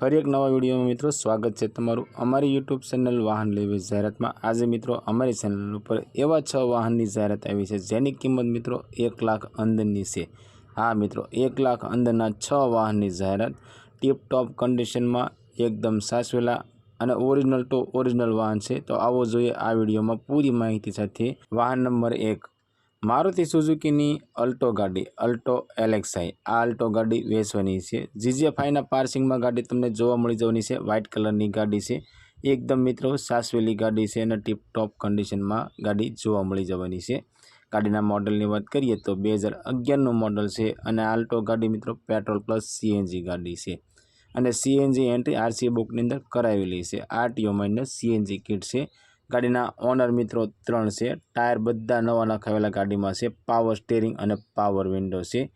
ફરી એક નવા વિડીયોમાં મિત્રો સ્વાગત છે તમારું અમારી યુટ્યુબ ચેનલ વાહન લેવી જાહેરાતમાં. આજે મિત્રો અમારી ચેનલ ઉપર એવા છ વાહનની જાહેરાત આવી છે, જેની કિંમત મિત્રો એક લાખ અંદરની છે. હા મિત્રો, એક લાખ અંદરના છ વાહનની જાહેરાત. ટીપટોપ કન્ડિશનમાં એકદમ સાચવેલા અને ઓરિજિનલ ટુ ઓરિજિનલ વાહન છે. તો આવો જોઈએ આ વિડીયોમાં પૂરી માહિતી સાથે. વાહન નંબર એક મારુતિ સુઝુકીની અલ્ટો ગાડી, અલ્ટો એલેક્સાઈ આ અલ્ટો ગાડી વેચવાની છે. જીજીએફઆઈના પાર્સિંગમાં ગાડી તમને જોવા મળી જવાની છે. વ્હાઇટ કલરની ગાડી છે. એકદમ મિત્રો સાસવેલી ગાડી છે અને ટીપ ટોપ કન્ડિશનમાં ગાડી જોવા મળી જવાની છે. ગાડીના મોડલની વાત કરીએ તો બે હજાર અગિયારનું મોડલ છે અને આલ્ટો ગાડી મિત્રો પેટ્રોલ પ્લસ સીએનજી ગાડી છે. અને સીએનજી એન્ટ્રી આરસી બુકની અંદર કરાવેલી છે. આરટીઓ માઇનસ સીએનજી કિટ છે. ગાડીના ઓનર મિત્રો ત્રણ છે. ટાયર બધા નવા નખાવેલા ગાડીમાં છે. પાવર સ્ટેરિંગ અને પાવર વિન્ડો છે.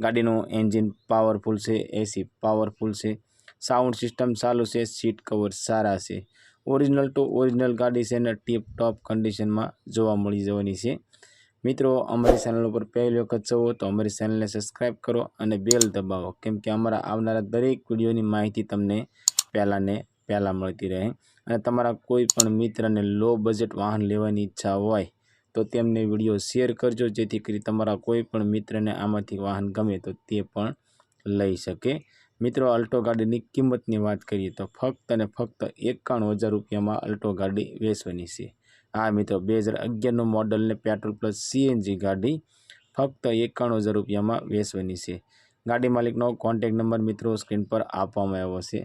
ગાડીનું એન્જિન પાવરફુલ છે. એસી પાવરફુલ છે. સાઉન્ડ સિસ્ટમ ચાલુ છે. સીટ કવર સારા છે. ઓરિજિનલ ટુ ઓરિજિનલ ગાડી છે અને ટીપ ટોપ કન્ડિશનમાં જોવા મળી જવાની છે. મિત્રો, અમારી ચેનલ ઉપર પહેલી વખત જવો તો અમારી ચેનલને સબસ્ક્રાઈબ કરો અને બેલ દબાવો. કેમ કે અમારા આવનારા દરેક વિડીયોની માહિતી તમને પહેલાં ને પહેલાં મળતી રહે. અને તમારા કોઈ પણ મિત્રને લો બજેટ વાહન લેવાની ઈચ્છા હોય, તો તેમને વીડિયો શેર કરજો, જેથી કરી તમારા કોઈ પણ મિત્રને આમાંથી વાહન ગમે તો તે પણ લઈ શકે. મિત્રો, અલ્ટો ગાડીની કિંમતની વાત કરીએ તો ફક્ત અને ફક્ત એકાણું હજાર રૂપિયામાં અલ્ટો ગાડી વેચવાની છે. હા, મિત્રો, બે હજાર અગિયારનું મોડલને પેટ્રોલ પ્લસ સીએનજી ગાડી ફક્ત એકાણું હજાર રૂપિયામાં વેચવાની છે. ગાડી માલિકનો કોન્ટેક નંબર મિત્રો સ્ક્રીન પર આપવામાં આવ્યો છે.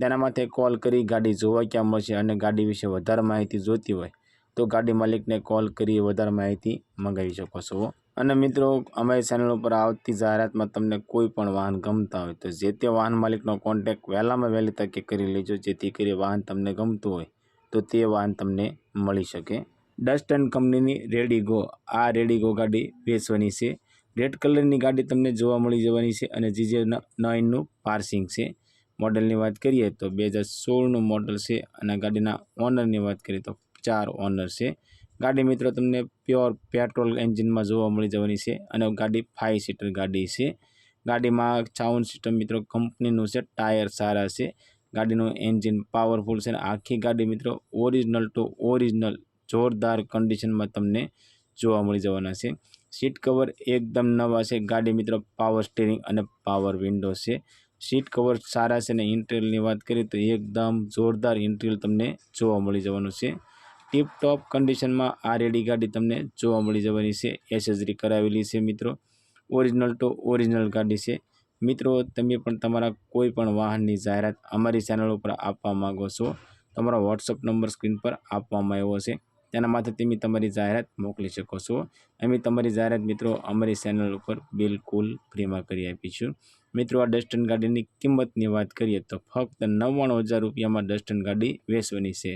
તેના માટે કોલ કરી, ગાડી જોવા ક્યાં મળશે અને ગાડી વિશે વધારે માહિતી જોઈતી હોય તો ગાડી માલિકને કોલ કરી વધારે માહિતી મંગાવી શકો છો. અને મિત્રો અમારી ચેનલ ઉપર આવતી જાહેરાતમાં તમને કોઈ પણ વાહન ગમતા હોય તો જે તે વાહન માલિકનો કોન્ટેક વહેલામાં વહેલી તકે કરી લેજો, જેથી કરી વાહન તમને ગમતું હોય તો તે વાહન તમને મળી શકે. ડસ્ટન કંપનીની રેડીગો આ રેડીગો ગાડી વેચવાની છે. રેડ કલરની ગાડી તમને જોવા મળી જવાની છે અને જીજે નાઇનનું પાર્સિંગ છે. મોડલની વાત કરીએ તો બે હજાર સોળનું મોડલ છે અને ગાડીના ઓનરની વાત કરીએ તો ચાર ઓનર છે. ગાડી મિત્રો તમને પ્યોર પેટ્રોલ એન્જિનમાં જોવા મળી જવાની છે અને ગાડી ફાઇવ સીટર ગાડી છે. ગાડીમાં સાઉન્ડ સિસ્ટમ મિત્રો કંપનીનું છે, ટાયર સારા છે. ગાડીનું એન્જિન પાવરફુલ છે અને આખી ગાડી મિત્રો ઓરિજિનલ ટુ ઓરિજિનલ જોરદાર કન્ડિશનમાં તમને જોવા મળી જવાના છે. સીટ કવર એકદમ નવા છે. ગાડી મિત્રો પાવર સ્ટેરિંગ અને પાવર વિન્ડો છે. સીટ કવર સારા છે અને ઇન્ટિરિયલની વાત કરીએ તો એકદમ જોરદાર ઇન્ટિરિયલ તમને જોવા મળી જવાનું છે ટીપ ટોપ કન્ડિશનમાં આ રેડી ગાડી તમને જોવા મળી જવાની છે એસેસરી કરાવેલી છે મિત્રો ઓરિજિનલ ટુ ઓરિજિનલ ગાડી છે મિત્રો તમે પણ તમારા કોઈ પણ વાહનની જાહેરાત અમારી ચેનલ ઉપર આપવા માગો છો તમારો વોટ્સઅપ નંબર સ્ક્રીન પર આપવામાં આવ્યો છે તેના માટે તમે તમારી જાહેરાત મોકલી શકો છો અમે તમારી જાહેરાત મિત્રો અમારી ચેનલ ઉપર બિલકુલ ફ્રીમાં કરી આપીશું મિત્રો, આ ડસ્ટન ગાડીની કિંમતની વાત કરીએ તો ફક્ત નવ્વાણું હજાર રૂપિયામાં ડસ્ટન ગાડી વેચવાની છે.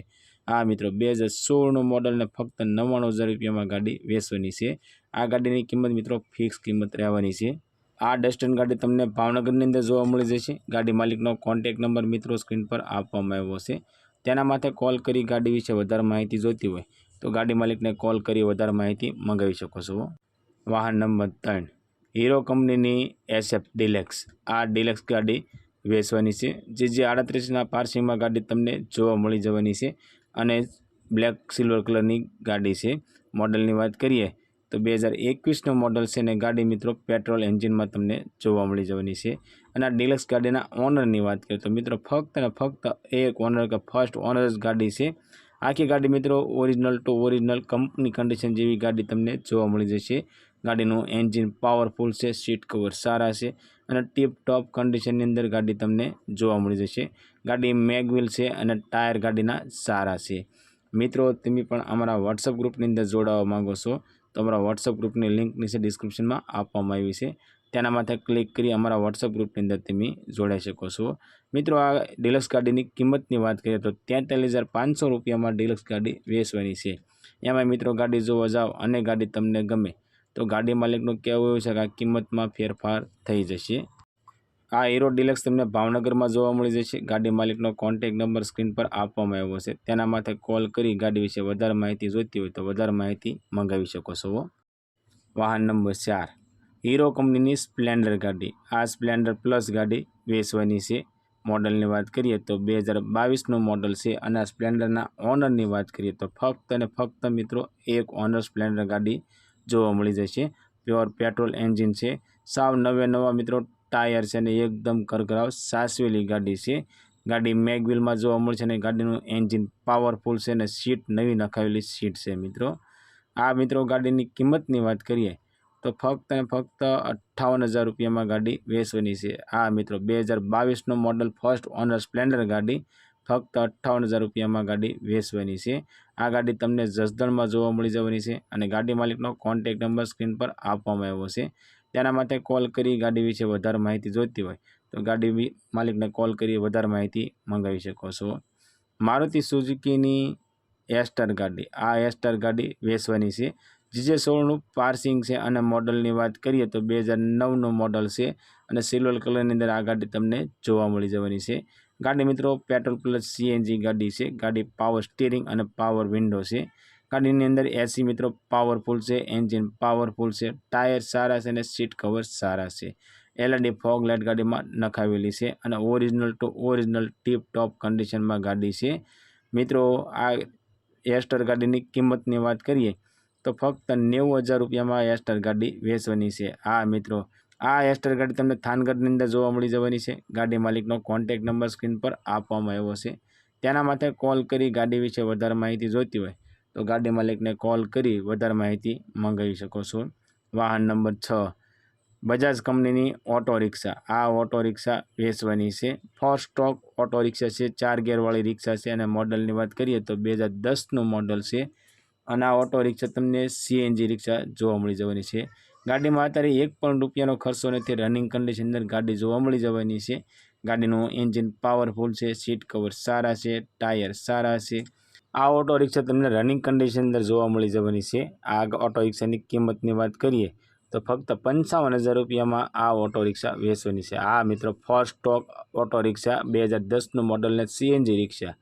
આ મિત્રો, બે હજાર સોળનું મોડલને ફક્ત નવ્વાણું હજાર રૂપિયામાં ગાડી વેચવાની છે. આ ગાડીની કિંમત મિત્રો ફિક્સ કિંમત રહેવાની છે. આ ડસ્ટન ગાડી તમને ભાવનગરની અંદર જોવા મળી જશે. ગાડી માલિકનો કોન્ટેક નંબર મિત્રો સ્ક્રીન પર આપવામાં આવ્યો છે. તેના માથે કોલ કરી ગાડી વિશે વધારે માહિતી જોઈતી હોય તો ગાડી માલિકને કોલ કરી વધારે માહિતી મંગાવી શકો છો. વાહન નંબર ત્રણ. હીરો કંપનીની એસએફ ડિલેક્સ. આ ડિલેક્સ ગાડી વેચવાની છે, જે જે આડત્રીસના પાર્સિંગમાં ગાડી તમને જોવા મળી જવાની છે અને બ્લેક સિલ્વર કલરની ગાડી છે. મોડલની વાત કરીએ તો બે હજાર એકવીસનું મોડલ છે ને ગાડી મિત્રો પેટ્રોલ એન્જિનમાં તમને જોવા મળી જવાની છે. અને આ ડિલક્સ ગાડીના ઓનરની વાત કરીએ તો મિત્રો ફક્ત અને ફક્ત એક ઓનર કે ફર્સ્ટ ઓનર જ ગાડી છે. આખી ગાડી મિત્રો original to original company condition જેવી ગાડી તમને જોવા મળી જશે. ગાડીનું એન્જિન પાવરફુલ છે, સીટ કવર સારા છે અને ટીપ ટોપ કન્ડિશનની અંદર ગાડી તમને જોવા મળી જશે. ગાડી મેગવિલ છે અને ટાયર ગાડીના સારા છે. મિત્રો, તમે પણ અમારા વોટ્સઅપ ગ્રુપની અંદર જોડાવા માગો છો, તો અમારા વોટ્સઅપ ગ્રુપની લિંક નીચે ડિસ્ક્રિપ્શનમાં આપવામાં આવી છે. તેના માથે ક્લિક કરી અમારા વોટ્સઅપ ગ્રુપની અંદર તમે જોડાઈ શકો છો. મિત્રો, આ ડિલક્સ ગાડીની કિંમતની વાત કરીએ તો તેતાલીસ હજાર પાંચસો રૂપિયામાં ડિલક્સ ગાડી વેચવાની છે. એમાં મિત્રો, ગાડી જોવા જાઓ અને ગાડી તમને ગમે તો ગાડી માલિકનું કહેવું એવું છે કે આ કિંમતમાં ફેરફાર થઈ જશે. આ હીરો ડિલક્સ તમને ભાવનગરમાં જોવા મળી જશે. ગાડી માલિકનો કોન્ટેક નંબર સ્ક્રીન પર આપવામાં આવ્યો છે. તેના માથે કોલ કરી ગાડી વિશે વધારે માહિતી જોઈતી હોય તો વધારે માહિતી મંગાવી શકો છો વાહન નંબર ચાર. હીરો કંપનીની સ્પ્લેન્ડર ગાડી. આ સ્પ્લેન્ડર પ્લસ ગાડી વેચવાની છે. મોડલની વાત કરીએ તો બે હજાર બાવીસનું મોડલ છે અને આ સ્પ્લેન્ડરના ઓનરની વાત કરીએ તો ફક્ત અને ફક્ત મિત્રો એક ઓનર સ્પ્લેન્ડર ગાડી જોવા મળી જશે પ્યોર પેટ્રોલ એન્જિન છે. સાવ નવે નવા મિત્રો, ટાયર છે અને એકદમ કરકરાવ સાસવેલી ગાડી છે. ગાડી મેગવિલમાં જોવા મળશે અને ગાડીનું એન્જિન પાવરફુલ છે અને સીટ નવી નખાવેલી સીટ છે મિત્રો. આ મિત્રો ગાડીની કિંમતની વાત કરીએ, તો ફક્ત અને ફક્ત અઠ્ઠાવન હજાર રૂપિયામાં ગાડી વેચવાની છે. આ મિત્રો બે હજાર બાવીસનું મોડલ ફર્સ્ટ ઓનર સ્પ્લેન્ડર ગાડી, ફક્ત અઠ્ઠાવન હજાર રૂપિયામાં ગાડી વેચવાની છે. આ ગાડી તમને જસદણમાં જોવા મળી જવાની છે અને ગાડી માલિકનો કોન્ટેક નંબર સ્ક્રીન પર આપવામાં આવ્યો છે. તેના માટે કોલ કરી ગાડી વિશે વધારે માહિતી જોઈતી હોય તો ગાડી માલિકને કોલ કરી વધારે માહિતી મંગાવી શકો છો. મારુતિ સુઝુકીની એસ્ટર ગાડી. આ એસ્ટર ગાડી વેચવાની છે. જીજે સોળનું પાર્સિંગ છે અને મોડલની વાત કરીએ તો બે હજાર નવનું મોડલ છે અને સિલ્વર કલરની અંદર આ ગાડી તમને જોવા મળી જવાની છે. ગાડી મિત્રો પેટ્રોલ પ્લસ સીએનજી ગાડી છે. ગાડી પાવર સ્ટીરિંગ અને પાવર વિન્ડો છે. ગાડીની અંદર એસી મિત્રો પાવરફુલ છે. એન્જિન પાવરફુલ છે. ટાયર સારા છે અને સીટ કવર સારા છે. એલઈડી ફોગ લાઇટ ગાડીમાં નખાવેલી છે અને original to original tip top કન્ડિશનમાં ગાડી છે. મિત્રો, આ એસ્ટર ગાડીની કિંમતની વાત કરીએ, તો ફક્ત નેવું હજાર રૂપિયામાં એસ્ટર ગાડી વેચવાની છે. આ મિત્રો આ એસ્ટર ગાડી તમને થાનગઢની અંદર જોવા મળી જવાની છે. ગાડી માલિકનો કોન્ટેક નંબર સ્ક્રીન પર આપવામાં આવ્યો છે. તેના માટે કોલ કરી ગાડી વિશે વધારે માહિતી જોઈતી હોય તો ગાડી માલિકને કોલ કરી વધારે માહિતી મંગાવી શકો છો. વાહન નંબર છ. બજાજ કંપનીની ઓટો રિક્ષા આ ઓટો રિક્ષા વેચવાની છે. ફર્સ્ટ સ્ટોક ઓટો રિક્ષા છે. ચાર ગેરવાળી રિક્ષા છે અને મોડલની વાત કરીએ તો બે હજાર દસનું મોડલ છે. અને આ ઓટો રિક્ષા તમને સીએનજી રિક્ષા જોવા મળી જવાની છે. ગાડીમાં અત્યારે એક પણ રૂપિયાનો ખર્ચો નથી. રનિંગ કન્ડિશન અંદર ગાડી જોવા મળી જવાની છે. ગાડીનું એન્જિન પાવરફુલ છે સીટ કવર સારા છે ટાયર સારા છે. આ ઓટો રિક્ષા તમને રનિંગ કન્ડિશન અંદર જોવા મળી જવાની છે. આ ઓટો રિક્ષાની કિંમતની વાત કરીએ, તો ફક્ત પંચાવન હજાર રૂપિયામાં આ ઓટો રિક્ષા વેચવાની છે. આ મિત્રો ફર્સ્ટ સ્ટોક ઓટો રિક્ષા બે હજાર દસનું મોડલને સીએનજી રિક્ષા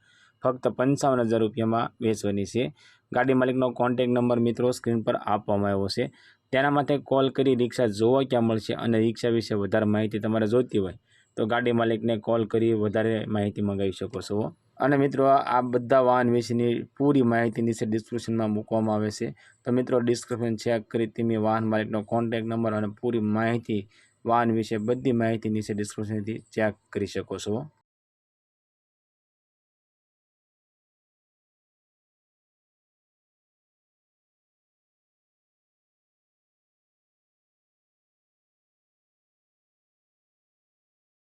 ફક્ત પંચાવન હજાર રૂપિયામાં વેચવાની છે. ગાડી માલિકનો કોન્ટેક નંબર મિત્રો સ્ક્રીન પર આપવામાં આવ્યો છે. તેના માટે કોલ કરી રિક્ષા જોવા ક્યાં મળશે અને રિક્ષા વિશે વધારે માહિતી તમારે જોઈતી હોય તો ગાડી માલિકને કોલ કરી વધારે માહિતી મંગાવી શકો છો. અને મિત્રો, આ બધા વાહન વિશેની પૂરી માહિતી નીચે ડિસ્ક્રિપ્શનમાં મૂકવામાં આવે છે. તો મિત્રો ડિસ્ક્રિપ્શન ચેક કરી તમે વાહન માલિકનો કોન્ટેક નંબર અને પૂરી માહિતી વાહન વિશે બધી માહિતી નીચે ડિસ્ક્રિપ્શનથી ચેક કરી શકો છો.